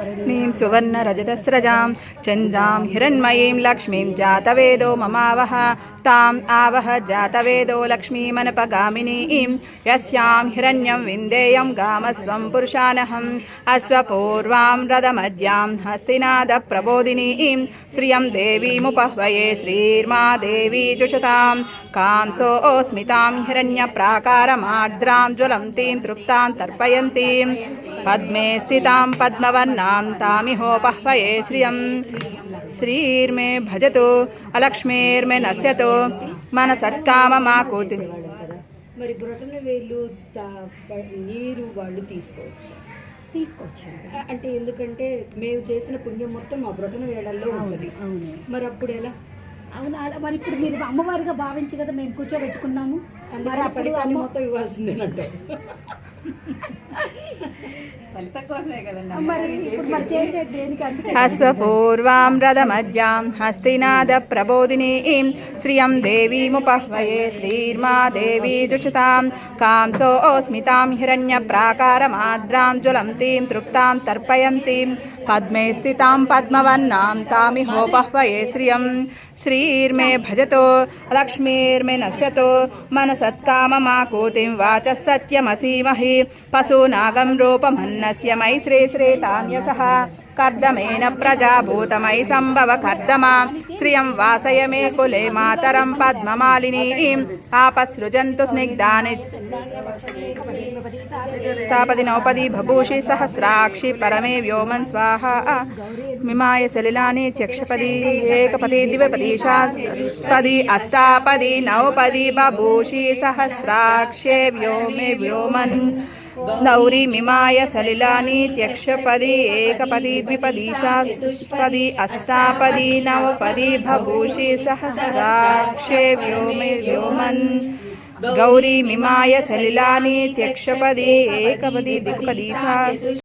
नीं सुवर्णरजतस्रजां, चन्द्रां हिरण्मयीं लक्ष्मीं जातवेदो ममावह, ताम् आवह जातवेदो लक्ष्मीमनपगामिनीं, यस्यां हिरण्यं विन्देयं गामस्वं पुरुषानहम्, अश्वपूर्वां रदमज्यां हस्तिनादप्रबोधिनीं, श्रियं देवीमुपह्वये श्रीर्मा देवी जुषतां कांसोऽस्मितां हिरण्यप्राकारमार्द्रां ज्वलन्तीं तृप्तां तर्पयन्तीं పద్మే స్థితాం పద్మవన్నాం తామిహోపహ్వయే శ్రియం శ్రీర్మే భజతు అలక్ష్మీర్మే నశ్యతు మన సత్కామమాకూతి మరి బ్రొటన వేలు నీరు వాళ్ళు తీసుకోవచ్చు. తీసుకోవచ్చు. అంటే ఎందుకంటే మేము చేసిన పుణ్యం మొత్తం ఆ బ్రొటన వేళల్లో ఉంటుంది. మరి అప్పుడు ఎలా? అవును అలా మరి ఇప్పుడు మీరు అమ్మవారిగా భావించి కదా మేము కూర్చోబెట్టుకున్నాము. అందరూ మొత్తం ఇవ్వాల్సిందేనంటే हस्वपूर्वां रथमज्यां हस्तिनाद प्रबोधिनी देवी देवीमुपह्वये श्रीर्मा देवी जुषतां कां सोऽस्मितां हिरण्यप्राकारमाद्रां ज्वलन्तीं तृप्तां तर्पयन्तीं पद्मे स्थितां पद्मवन्नां तामिहोपह्वये श्रियं श्रीर्मे भजतो लक्ष्मीर्मे नश्यतो मनसत्काममाकूतिं वाचः सत्यमसीमहि पशूनागं रूपमन्नस्य मई श्रे श्रेतान्यसः కర్దమేన ప్రజాభూతమై సంభవ కర్దమా. శ్రియం వాసయ మే కులే మాతరం పద్మమాలినీం. ఆపసృజంతు స్నిగ్ధాని. స్థాపది నౌపది బభూషి సహస్రాక్షి పరమే వ్యోమన్ స్వాహ. మిమాయ సలిలాని త్యక్షపది ఏకపది ద్విపది పది అష్టాపది నౌపది బభూషి సహస్రాక్షే వ్యోమే వ్యోమన్. नौरी मिमाय सलिलानी त्यक्षपदी एकपदी द्विपदीशापदी अष्टापदी नवपदी भभूषी सहस्राक्षे व्योम व्योमन। गौरी मिमाय सलिलानी त्यक्षपदी एकपदी द्विपदीशा